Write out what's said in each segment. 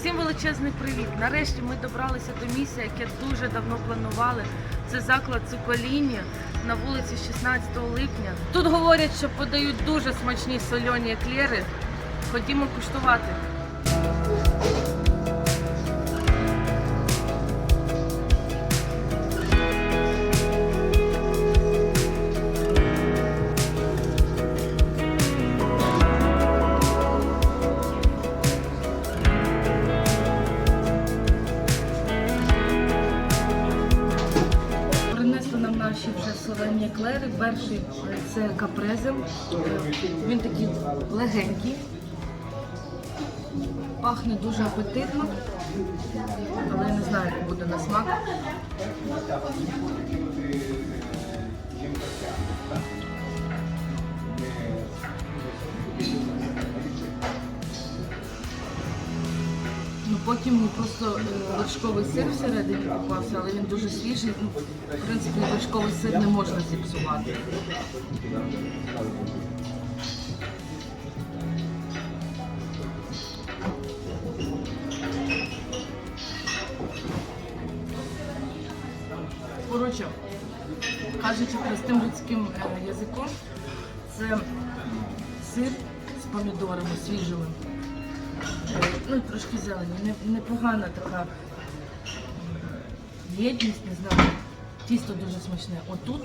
Усім величезний привіт! Нарешті ми добралися до місця, яке дуже давно планували. Це заклад Цуколіні на вулиці 16 липня. Тут говорять, що подають дуже смачні сольоні еклери. Ходімо куштувати. Солені еклери. Перший е, це капрезем. Він такий легенький. Пахне дуже апетитно, але я не знаю, як буде на смак. Потім просто е, вершковий сир всередині попався, але він дуже свіжий. Ну, в принципі, вершковий сир не можна зіпсувати. Коротше, кажучи простим людським е, язиком, це сир з помідорами свіжими. Ну і трошки зелені. Не- Непогана така єдність, не знаю. Тісто дуже смачне. Отут,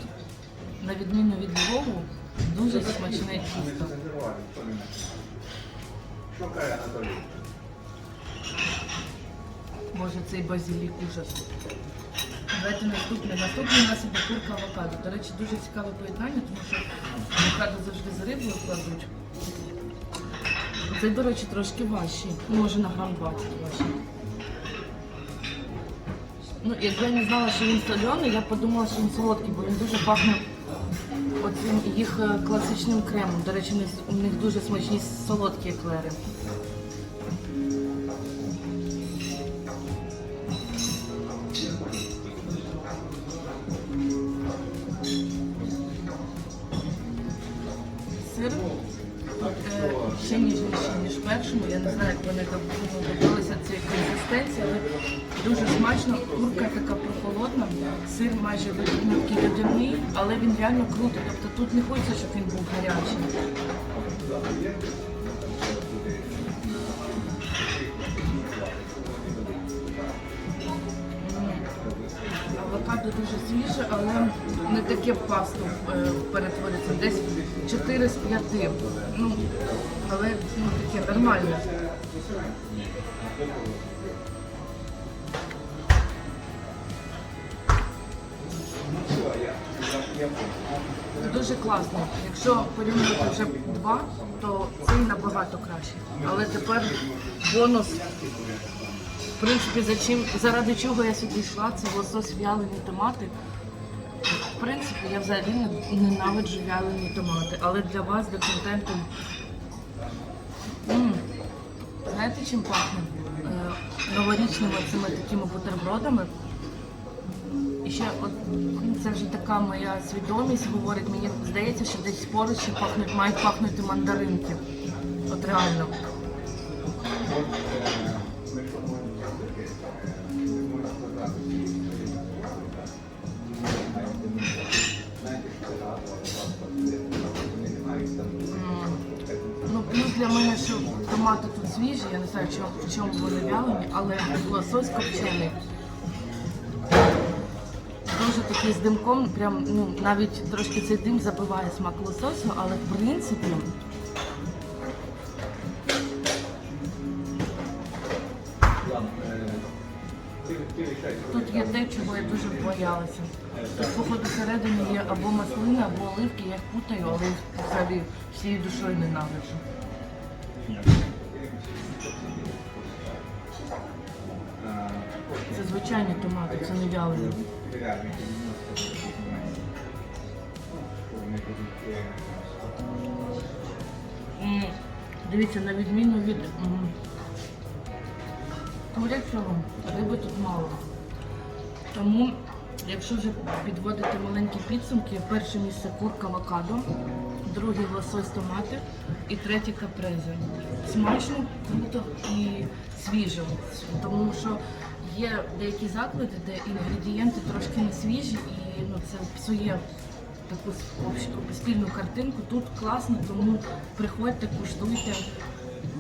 на відміну від Львову, дуже смачне тісто. Боже, цей базилік ужас. Давайте наступне. Наступне у нас іде курка авокадо. До речі, дуже цікаве поєднання, тому що авокадо завжди з рибою кладуть. Цей, до речі, трошки важчий. Ну, Може на грам 20 важче. Ну, якби я не знала, що він соляний, я подумала, що він солодкий, бо він дуже пахне оцим їх е, класичним кремом. До речі, у них дуже смачні солодкі еклери. Е, ніж в першому. Я не знаю, як вони доб- добилися цієї консистенції, але дуже смачно. Курка така прохолодна, сир майже ну, такий але він реально крутий. Тобто тут не хочеться, щоб він був гарячий. Авокадо дуже свіже, але не таке в пасту е, перетвориться. Десь 4 з 5. Ну, але ну, таке нормальне. Дуже класно. Якщо порівнювати вже два, то цей набагато краще. Але тепер бонус в принципі, за чим, заради чого я сюди йшла, це лосось в'ялені томати. В принципі, я взагалі ненавиджу в'ялені томати, але для вас, для контенту. М, Знаєте, чим пахне? Е, новорічними цими такими бутербродами. І ще от це вже така моя свідомість говорить. Мені здається, що десь поруч пахнуть, мають пахнути мандаринки. От реально. Ну, для мене, що томати тут свіжі, я не знаю, в чому вони вялені, але лосось копчений. Дуже такий з димком, прям, ну, навіть трошки цей дим забиває смак лососю, але в принципі. Тут є те, чого я дуже боялася. Тут, походу, всередині є або маслини, або оливки, я їх путаю, але взагалі всією душою ненавиджу. Це звичайні томати, це не вялені. Дивіться, на відміну від м, курячого, риби тут мало. Тому, якщо вже підводити маленькі підсумки, перше місце курка авокадо, друге лосось томати і третє капрезе. Смачно, круто і свіжим. Тому що є деякі заклади, де інгредієнти трошки не свіжі, і ну, це псує таку спільну картинку. Тут класно, тому приходьте, куштуйте.